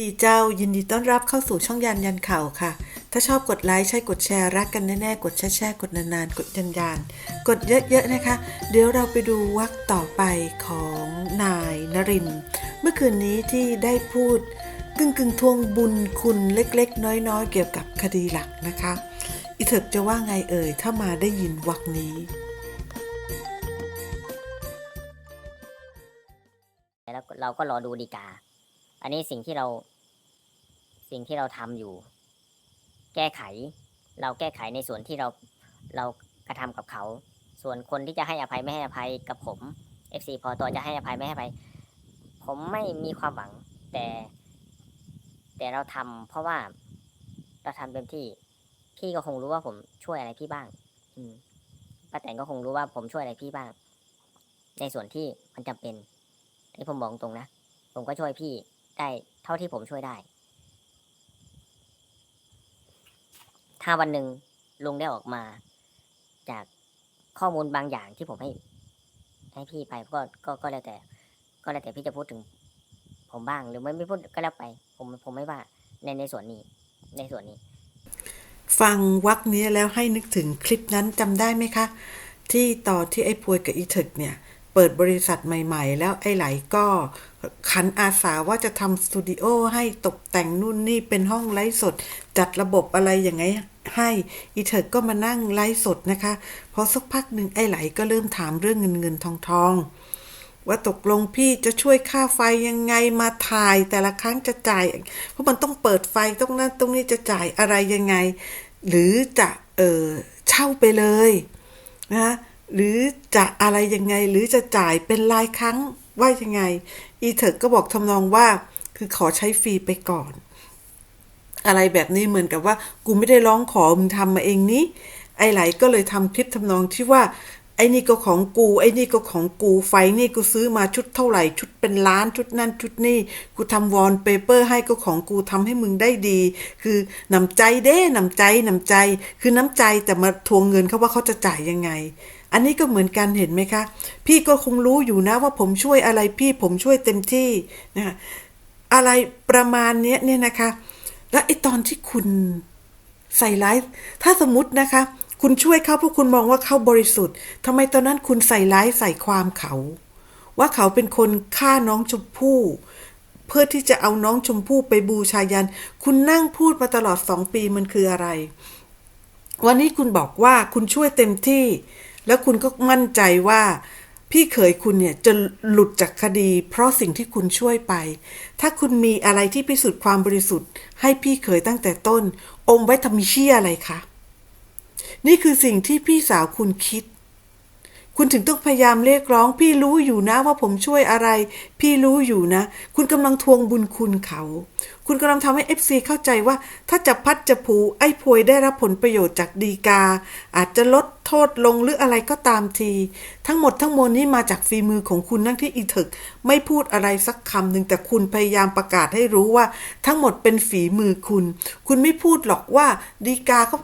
ดีเจ้ายินดีต้อนรับเข้าสู่ช่องยันยันข่าวค่ะ ถ้าชอบกดไลค์ใช่กดแชร์รักกันแน่ๆ กดแชร์ๆกดนานๆ กดยันยันกดเยอะๆนะคะ เดี๋ยวเราไปดูวักต่อไปของนายนรินท์เมื่อคืนนี้ที่ได้พูดกึ่งกึ่งทวงบุญคุณเล็กๆ น้อยๆ เกี่ยวกับคดีหลักนะคะ อีเถิกจะว่าไงเอ่ยถ้ามาได้ยินวักนี้แล้วเราก็รอดูดีกา อันนี้สิ่งที่เรา สิ่งที่เราทำอยู่ แก้ไข เราแก้ไขในส่วนที่เราเรากระทำกับเขา ส่วนคนที่จะให้อภัยไม่ให้อภัยกับผม FC พอตัวจะให้อภัยไม่ให้อภัย ผมไม่มีความหวัง แต่ แต่เราทำเพราะว่าเราทำเต็มที่ พี่ก็คงรู้ว่าผมช่วยอะไรพี่บ้าง อืมป้าแตนก็คงรู้ว่าผมช่วยอะไรพี่บ้าง ในส่วนที่มันจำเป็นอันนี้ผมบอกตรงนะ ผมก็ช่วยพี่ ได้เท่าที่ผมช่วยได้ ถ้าวันหนึ่งลุงได้ออกมา จากข้อมูลบางอย่างที่ผมให้ ให้พี่ไปก็ก็ก็แล้วแต่ ก็แล้วแต่พี่จะพูดถึง ผมบ้างหรือไม่ไม่พูดก็แล้วไป ผมผมไม่ว่าในในส่วนนี้ ในส่วนนี้ ฟังวักนี้แล้วให้นึกถึงคลิปนั้นจำได้ไหมคะ ที่ตอนที่ไอ้พวยกับอีเถิกเนี่ย เปิดบริษัทใหม่ๆ แล้วไอ้ไหลก็ขันอาสาว่าจะทำสตูดิโอให้ตกแต่งนู่นนี่เป็นห้องไลฟ์สด จัดระบบอะไรอย่างไงให้อีเถิกก็มานั่งไลฟ์สดนะคะ พอสักพักหนึ่งไอ้ไหลก็เริ่มถามเรื่องเงินเงินทองทองว่าตกลงพี่จะช่วยค่าไฟยังไงมาถ่ายแต่ละครั้งจะจ่าย เพราะมันต้องเปิดไฟต้องนั้นตรงนี้จะจ่ายอะไรยังไง หรือจะเออเช่าไปเลยนะ หรือจะอะไรยังไงหรือจะจ่ายเป็นรายครั้งว่ายังไง อีเถิกก็บอกทำนองว่า คือขอใช้ฟรีไปก่อน อะไรแบบนี้เหมือนกับว่า กูไม่ได้ร้องขอมึงทำมาเองนี้ไอ้ไหลก็เลยทำคลิปทำนองที่ว่า ไอ้นี่ก็ของกู ไอ้นี่ก็ของกู ไฟนี่กูซื้อมาชุดเท่าไหร่ ชุดเป็นล้านชุดนั่นชุดนี่ กูทำวอลเปเปอร์ให้ก็ของกูทำให้มึงได้ดี คือน้ำใจเด้น้ำใจน้ำใจ คือน้ำใจแต่มาทวงเงินเขาว่าเขาจะจ่ายยังไง อันนี้ก็เหมือนกันเห็นไหมคะ พี่ก็คงรู้อยู่นะว่าผมช่วยอะไรพี่ผมช่วยเต็มที่นะอะไรประมาณนี้เนี่ยนะคะ แล้วไอ้ตอนที่คุณใส่ร้าย ถ้าสมมตินะคะ คุณช่วยเขาเพราะคุณมองว่าเขาบริสุทธิ์ทำไมตอนนั้นคุณใส่ร้ายใส่ความเขา ว่าเขาเป็นคนฆ่าน้องชมพู่ เพื่อที่จะเอาน้องชมพู่ไปบูชายัน คุณนั่งพูดมาตลอดสองปีมันคืออะไร วันนี้คุณบอกว่าคุณช่วยเต็มที่ แล้วคุณก็มั่นใจว่าพี่เขยคุณเนี่ยจะหลุดจากคดี เพราะสิ่งที่คุณช่วยไป ถ้าคุณมีอะไรที่พิสูจน์ความบริสุทธิ์ ให้พี่เขยตั้งแต่ต้นอมไว้ทำเชี่ยอะไรคะ นี่คือสิ่งที่พี่สาวคุณคิด คุณถึงต้องพยายามเรียกร้อง พี่รู้อยู่นะว่าผมช่วยอะไร พี่รู้อยู่นะ คุณกำลังทวงบุญคุณเขา คุณกำลังทำให้เอฟซีเข้าใจว่า ถ้าจะพัดจะผูไอ้พวยได้รับผลประโยชน์จากดีกา อาจจะลดโทษลงหรืออะไรก็ตามที ทั้งหมดทั้งมวลนี้มาจากฝีมือของคุณนั่งที่อีเถึกไม่พูดอะไรสักคำหนึ่งแต่คุณพยายามประกาศให้รู้ว่า ทั้งหมดเป็นฝีมือคุณ คุณไม่พูดหรอกว่าดีกาเขา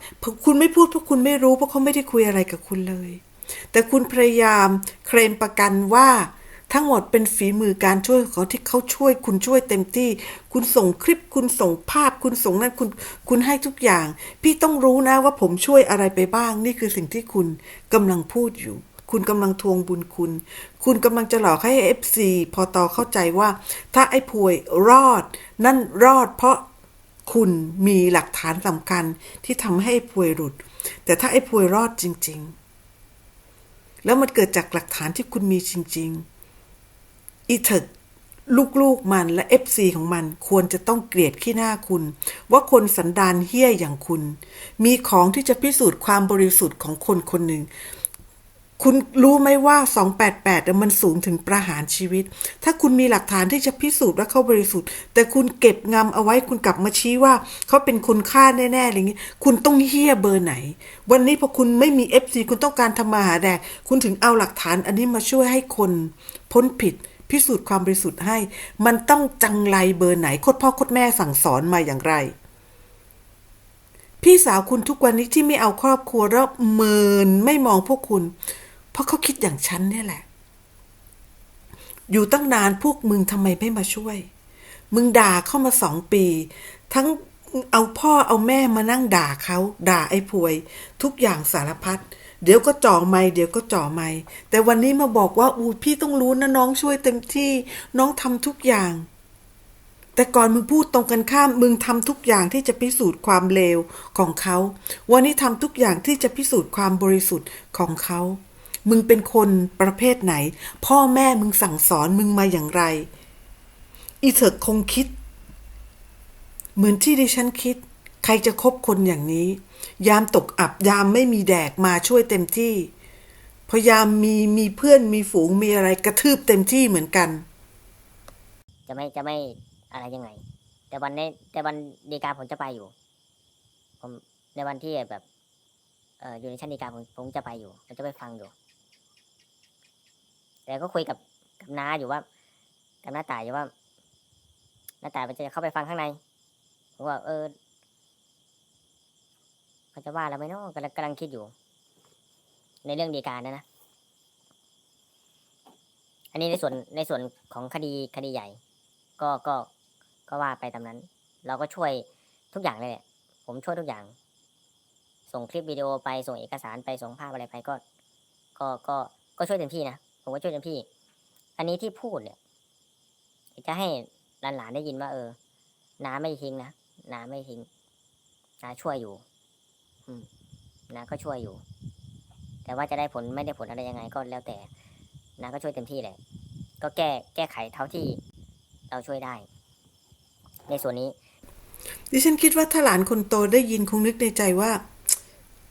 คุณไม่พูดเพราะคุณไม่รู้เพราะเขาไม่ได้คุยอะไรกับคุณเลย แต่คุณพยายามเคลมประกันว่าทั้งหมดเป็นฝีมือการช่วยของเขาที่เขาช่วยคุณช่วยเต็มที่ คุณส่งคลิปคุณส่งภาพ คุณส่งนั่นคุณคุณให้ทุกอย่าง พี่ต้องรู้นะว่าผมช่วยอะไรไปบ้าง นี่คือสิ่งที่คุณกำลังพูดอยู่ คุณกำลังทวงบุญคุณ คุณกำลังจะหลอกให้เอฟซีพอตอเข้าใจว่า ถ้าไอ้พวยรอด นั่นรอดเพราะคุณมีหลักฐานสำคัญที่ทำให้ไอ้พวยหลุด แต่ถ้าไอ้พวยรอดจริง ๆ แล้วมันเกิดจากหลักฐานที่คุณมีจริง ๆ อีเถิกลูกๆมันและเอฟซีของมันควรจะต้องเกลียดขี้หน้าคุณ ว่าคนสันดานเฮี้ยอย่างคุณ มีของที่จะพิสูจน์ความบริสุทธิ์ของคนคนหนึ่ง คุณรู้ไหมว่า 288มันสูงถึงประหารชีวิต ถ้าคุณมีหลักฐานที่จะพิสูจน์ว่าเขาบริสุทธิ์ แต่คุณเก็บงำเอาไว้คุณกลับมาชี้ว่า เขาเป็นคนฆ่าแน่ๆอะไรอย่างนี้คุณต้องเฮี้ยเบอร์ไหน วันนี้พอคุณไม่มี FC คุณต้องการทำมาหาแดกคุณถึงเอาหลักฐานอันนี้มาช่วยให้คนพ้นผิดพิสูจน์ความบริสุทธิ์ให้ มันต้องจังไรเบอร์ไหนโคตรพ่อโคตรแม่สั่งสอนมาอย่างไร พี่สาวคุณทุกวันนี้ที่ไม่เอาครอบครัวแล้วเมินไม่มองพวกคุณ ราะเขาคิดอย่างฉันเนี่ยแหละ อยู่ตั้งนานพวกมึงทำไมไม่มาช่วย มึงด่าเข้ามาสองปี ทั้งเอาพ่อเอาแม่มานั่งด่าเขา ด่าไอ้พวย ทุกอย่างสารพัดเดี๋ยวก็จ่อไม่เดี๋ยวก็จ่อไม่แต่วันนี้มาบอกว่าอูพี่ต้องรู้นะน้องช่วยเต็มที่น้องทำทุกอย่าง แต่ก่อนมึงพูดตรงกันข้าม มึงทำทุกอย่างที่จะพิสูจน์ความเลวของเขา วันนี้ทำทุกอย่างที่จะพิสูจน์ความบริสุทธิ์ของเขา มึงเป็นคนประเภทไหน พ่อแม่มึงสั่งสอนมึงมาอย่างไร อีเถิกคงคิด เหมือนที่ดิฉันคิด ใครจะคบคนอย่างนี้ ยามตกอับยามไม่มีแดกมาช่วยเต็มที่ พยายามมีมีเพื่อนมีฝูงมีอะไรกระทืบเต็มที่เหมือนกัน จะไม่จะไม่อะไรยังไง แต่วันในแต่วันดีกาผมจะไปอยู่ ผมในวันที่แบบ เอออยู่ในชั้นดีกาผมผมจะไปอยู่ผมจะไปฟังอยู่ แต่ก็คุยกับกับน้าอยู่ว่า กับน้าตายอยู่ว่าน้าตายมันจะเข้าไปฟังข้างในผมว่าเออเขาจะว่าเราไหมเนาะกำลังกำลังคิดอยู่ ในเรื่องดีการนะนะอันนี้ในส่วนในส่วนของคดีคดีใหญ่ ก็ก็ก็ว่าไปตามนั้น เราก็ช่วยทุกอย่างเลยแหละผมช่วยทุกอย่าง ส่งคลิปวิดีโอไปส่งเอกสารไปส่งภาพอะไรไปก็ ก็ก็ก็ช่วยเต็มที่นะ ผมก็ช่วยเต็มที่ อันนี้ที่พูดเนี่ยจะให้หลานๆได้ยินว่า เออน้าไม่ทิ้งนะน้าไม่ทิ้งน้าช่วยอยู่ อืมน้าก็ช่วยอยู่ แต่ว่าจะได้ผลไม่ได้ผลอะไรยังไงก็แล้วแต่น้าก็ช่วยเต็มที่แหละ ก็แก้แก้ไขเท่าที่เราช่วยได้ ในส่วนนี้ ดิฉันคิดว่าถ้าหลานคนโตได้ยินคงนึกในใจว่า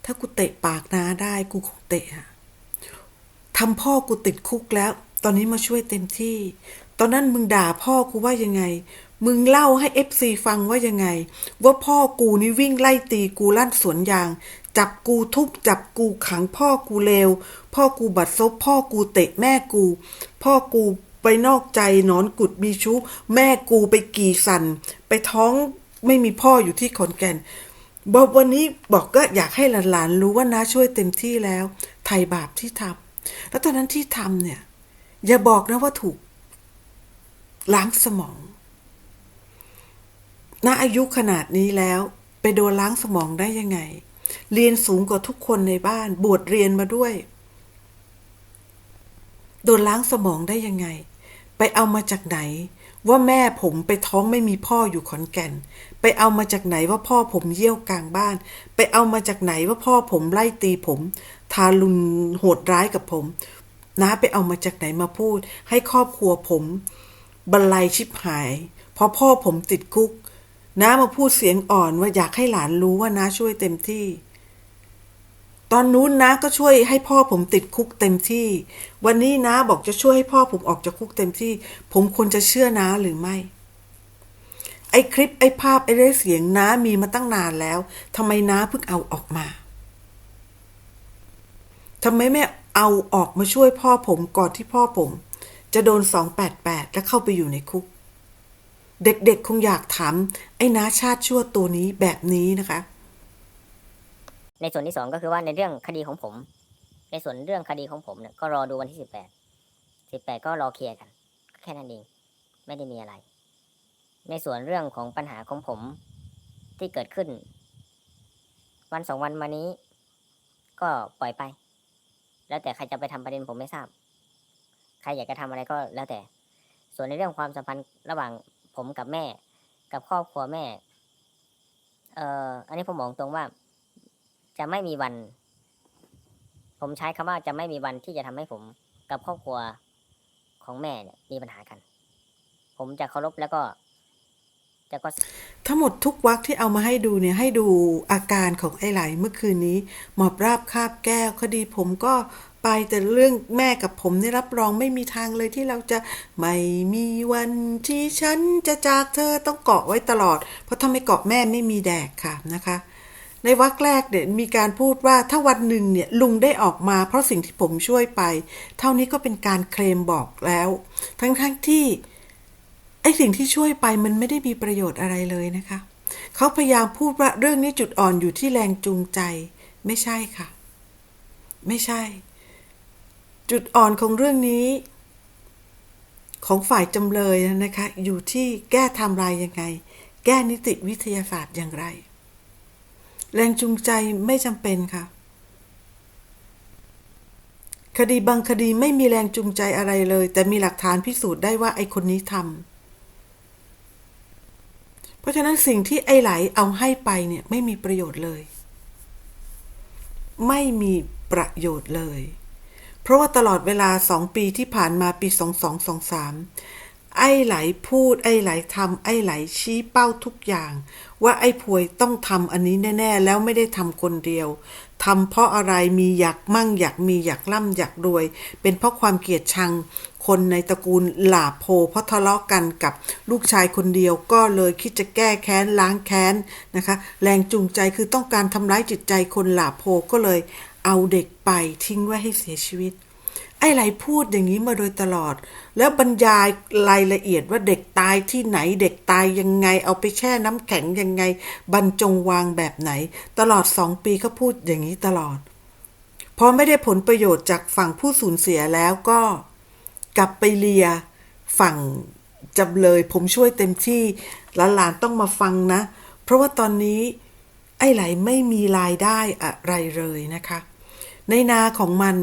ถ้ากูเตะปากนาได้กูคงเตะอะ ทำพ่อกูติดคุกแล้ว ตอนนี้มาช่วยเต็มที่ ตอนนั้นมึงด่าพ่อกูว่ายังไง มึงเล่าให้เอฟซีฟังว่ายังไง ว่าพ่อกูนี่วิ่งไล่ตีกูลั่นสวนยาง จับกูทุบจับกูขังพ่อกูเลว พ่อกูบัดซบพ่อกูเตะแม่กู พ่อกูไปนอกใจนอนกุดมีชู้ แม่กูไปกี่สัน ไปท้องไม่มีพ่ออยู่ที่ขอนแก่นบอกวันนี้บอกก็อยากให้หลานๆรู้ว่าน้าช่วยเต็มที่แล้วไถ่บาปที่ทำ แล้วตอนนั้นที่ทำเนี่ย อย่าบอกนะว่าถูก ล้างสมองณอายุขนาดนี้แล้ว ไปโดนล้างสมองได้ยังไง เรียนสูงกว่าทุกคนในบ้าน บวชเรียนมาด้วย โดนล้างสมองได้ยังไง ไปเอามาจากไหน ว่าแม่ผมไปท้องไม่มีพ่ออยู่ขอนแก่น ไปเอามาจากไหนว่าพ่อผมเยี่ยวกลางบ้าน ไปเอามาจากไหนว่าพ่อผมไล่ตีผม ทารุณโหดร้ายกับผมน้าไปเอามาจากไหนมาพูด ให้ครอบครัวผมบรรลัยชิบหาย เพราะพ่อผมติดคุกน้ามาพูดเสียงอ่อนว่าอยากให้หลานรู้ว่าน้าช่วยเต็มที่ ตอนนู้นน้าก็ช่วยให้พ่อผมติดคุกเต็มที่ วันนี้น้าบอกจะช่วยให้พ่อผมออกจากคุกเต็มที่ ผมควรจะเชื่อน้าหรือไม่ ไอ้คลิปไอ้ภาพไอ้เรื่องเสียงน้ามีมาตั้งนานแล้วทำไมน้าเพิ่งเอาออกมาทำไมไม่เอาออกมาช่วยพ่อผมก่อนที่พ่อผม จะโดนสองแปดแปดและเข้าไปอยู่ในคุก เด็กๆคงอยากถามไอ้น้าชาติชั่วตัวนี้แบบนี้นะคะ ในส่วนที่สองก็คือว่าในเรื่องคดีของผม ในส่วนเรื่องคดีของผมเนี่ยก็รอดูวันที่สิบแปดสิบแปดก็รอเคลียร์กันแค่นั้นเองไม่ได้มีอะไร ในส่วนเรื่องของปัญหาของผมที่เกิดขึ้น วันสองวันมานี้ ก็ปล่อยไป แล้วแต่ใครจะไปทำประเด็นผมไม่ทราบ ใครอยากจะทำอะไรก็แล้วแต่ ส่วนในเรื่องความสัมพันธ์ระหว่างผมกับแม่ กับครอบครัวแม่ เอ่ออันนี้ผมมองตรงว่า จะไม่มีวัน ผมใช้คำว่าจะไม่มีวันที่จะทำให้ผมกับครอบครัวของแม่เนี่ยมีปัญหากัน ผมจะเคารพแล้วก็ จะก็ทั้งหมดทุกวักที่เอามาให้ดูเนี่ยให้ดูอาการของไอ้ไหลเมื่อคืนนี้ หมอบราบคาบแก้วคดีผมก็ไปแต่เรื่องแม่กับผมนี่รับรองไม่มีทางเลยที่เราจะไม่มีวันที่ฉันจะจากเธอต้องเกาะไว้ตลอด เพราะถ้าไม่เกาะแม่ไม่มีแดกค่ะนะคะในวรรคแรกเนี่ยมีการพูดว่าถ้าวันหนึ่งเนี่ยลุงได้ออกมาเพราะสิ่งที่ผมช่วยไป เท่านี้ก็เป็นการเคลมบอกแล้ว ทั้งๆทที่ ไอ้สิ่งที่ช่วยไปมันไม่ได้มีประโยชน์อะไรเลยนะคะ เขาพยายามพูดว่าเรื่องนี้จุดอ่อนอยู่ที่แรงจูงใจ ไม่ใช่ค่ะ ไม่ใช่ จุดอ่อนของเรื่องนี้ ของฝ่ายจำเลยนะคะ อยู่ที่แก้ทำลายยังไง แก้นิติวิทยาศาสตร์อย่างไร แรงจูงใจไม่จำเป็นค่ะคดีบางคดีไม่มีแรงจูงใจอะไรเลย แต่มีหลักฐานพิสูจน์ได้ว่าไอ้คนนี้ทำ เพราะฉะนั้นสิ่งที่ไอ้ไหลเอาให้ไปเนี่ยไม่มีประโยชน์เลย ไม่มีประโยชน์เลย เพราะว่าตลอดเวลาสองปีที่ผ่านมาปีสองสองสองสาม ไอ้ไหลพูด ไอ้ไหลทำไอ้ไหลชี้เป้าทุกอย่าง ว่าไอ้พวยต้องทำอันนี้แน่ ๆ แล้วไม่ได้ทำคนเดียวทำเพราะอะไรมีอยากมั่งอยากมีอยากร่ำอยากรวย เป็นเพราะความเกลียดชัง คนในตระกูลหลาโพเพราะทะเลาะกันกับลูกชายคนเดียวก็เลยคิดจะแก้แค้นล้างแค้นนะคะ แรงจูงใจคือต้องการทำร้ายจิตใจคนหลาโพก็เลยเอาเด็กไปทิ้งไว้ให้เสียชีวิต ไอ้ไหลพูดอย่างนี้มาโดยตลอด แล้วบรรยายรายละเอียดว่าเด็กตายที่ไหน เด็กตายยังไง เอาไปแช่น้ำแข็งยังไง บรรจงวางแบบไหน ตลอดสองปีเขาพูดอย่างนี้ตลอด พอไม่ได้ผลประโยชน์จากฝั่งผู้สูญเสียแล้วก็กลับไปเลียฝั่งจำเลย ผมช่วยเต็มที่หลานๆต้องมาฟังนะ เพราะว่าตอนนี้ไอ้ไหลไม่มีรายได้อะไรเลยนะคะ ในนาของมัน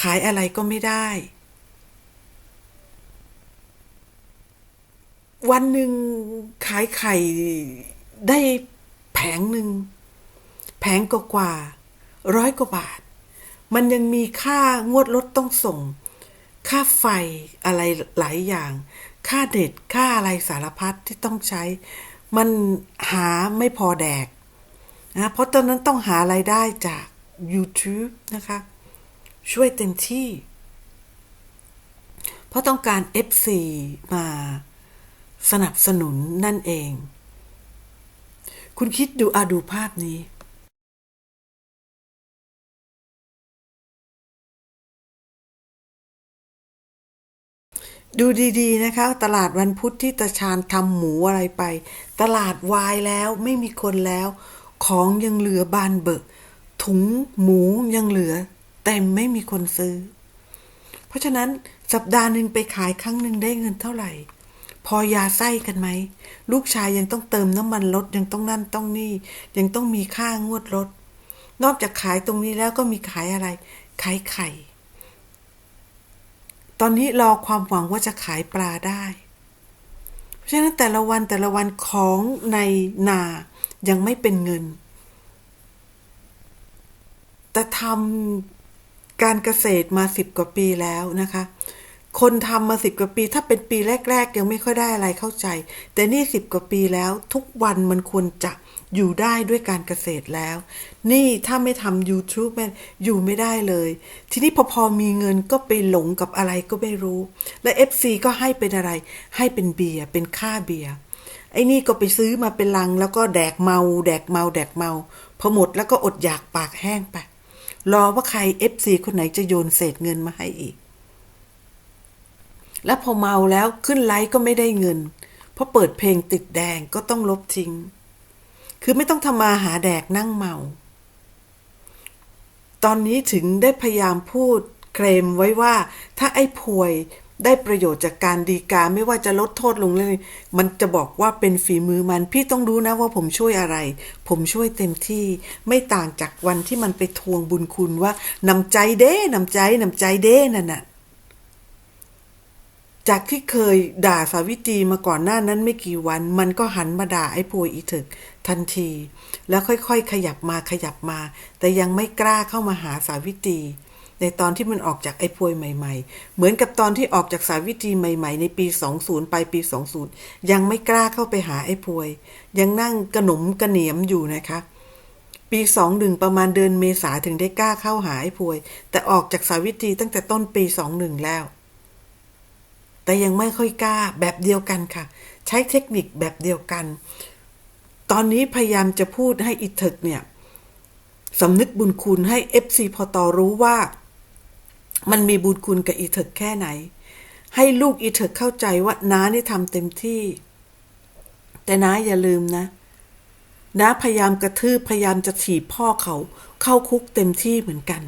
ขายอะไรก็ไม่ได้ วันหนึ่งขายไข่ได้แผงหนึ่งแผงกว่า ร้อยกว่าบาท มันยังมีค่างวดรถต้องส่ง ค่าไฟอะไรหลายอย่าง ค่าเด็ดค่าอะไรสารพัดที่ต้องใช้ มันหาไม่พอแดกนะเพราะตอนนั้นต้องหาไรายได้จาก YouTube นะคะ ช่วยเต็มที่ เพราะต้องการ FC มาสนับสนุนนั่นเอง คุณคิดดูอาดูภาพนี้ดูดีๆนะคะ ตลาดวันพุธที่ตาชาญทำหมูอะไรไป ตลาดวายแล้วไม่มีคนแล้ว ของยังเหลือบานเบิก ถุงหมูยังเหลือ แต่ไม่มีคนซื้อ เพราะฉะนั้นสัปดาห์หนึ่งไปขายครั้งหนึ่งได้เงินเท่าไหร่ พอยาไส้กันไหม ลูกชายยังต้องเติมน้ำมันรถยังต้องนั่นต้องนี่ ยังต้องมีค่างวดรถ นอกจากขายตรงนี้แล้วก็มีขายอะไร ขายไข่ ตอนนี้รอความหวังว่าจะขายปลาได้ เพราะฉะนั้นแต่ละวันแต่ละวันของในนายังไม่เป็นเงินแต่ทำ การเกษตรมาสิบกว่าปีแล้วนะคะ คนทำมาสิบกว่าปี ถ้าเป็นปีแรก ๆ ยังไม่ค่อยได้อะไรเข้าใจ แต่นี่สิบกว่าปีแล้ว ทุกวันมันควรจะอยู่ได้ด้วยการเกษตรแล้ว นี่ถ้าไม่ทำ YouTube มันอยู่ไม่ได้เลย ทีนี้พอพอมีเงินก็ไปหลงกับอะไรก็ไม่รู้ และ FC ก็ให้เป็นอะไร ให้เป็นเบียร์เป็นค่าเบียร์ไอ้นี่ก็ไปซื้อมาเป็นลังแล้วก็แดกเมา แดกเมา แดกเมาพอหมดแล้วก็อดอยากปากแห้งไป รอว่าใคร FC คนไหนจะโยนเศษเงินมาให้อีก แล้วพอเมาแล้วขึ้นไลฟ์ก็ไม่ได้เงิน เพราะเปิดเพลงติดแดงก็ต้องลบทิ้ง คือไม่ต้องทำมาหาแดกนั่งเมา ตอนนี้ถึงได้พยายามพูดเคลมไว้ว่า ถ้าไอ้พวย ได้ประโยชน์จากการดีกาไม่ว่าจะลดโทษลงเลย มันจะบอกว่าเป็นฝีมือมัน พี่ต้องรู้นะว่าผมช่วยอะไร ผมช่วยเต็มที่ ไม่ต่างจากวันที่มันไปทวงบุญคุณว่านำใจเด้นำใจนำใจเด้นั่นน่ะจากที่เคยด่าสาวิตรีมาก่อนหน้านั้นไม่กี่วัน มันก็หันมาด่าไอ้พวยอีถึกทันที แล้วค่อยๆ ขยับมาขยับมา แต่ยังไม่กล้าเข้ามาหาสาวิตรี ในตอนที่มันออกจากไอ้พวยใหม่ ๆ เหมือนกับตอนที่ออกจากสาวิตรีใหม่ ๆ ในปี 20 ไปปี 20 ยังไม่กล้าเข้าไปหาไอ้พวย ยังนั่งกระหนมกระเหนียมอยู่นะคะปีสองหนึ่งประมาณเดือนเมษาถึงได้กล้าเข้าหาไอ้พวย แต่ออกจากสาวิตรีตั้งแต่ต้นปีสองหนึ่งแล้ว แต่ยังไม่ค่อยกล้าแบบเดียวกันค่ะ ใช้เทคนิคแบบเดียวกัน ตอนนี้พยายามจะพูดให้อิถึกเนี่ยสำนึกบุญคุณให้ FC พอตอรู้ว่า มันมีบุญคุณกับอีถึกแค่ไหน ให้ลูกอีถึกเข้าใจว่าน้านี่ทำเต็มที่ แต่น้าอย่าลืมนะน้าพยายามกระทืบพยายามจะถีบพ่อเขาเข้าคุกเต็มที่เหมือนกัน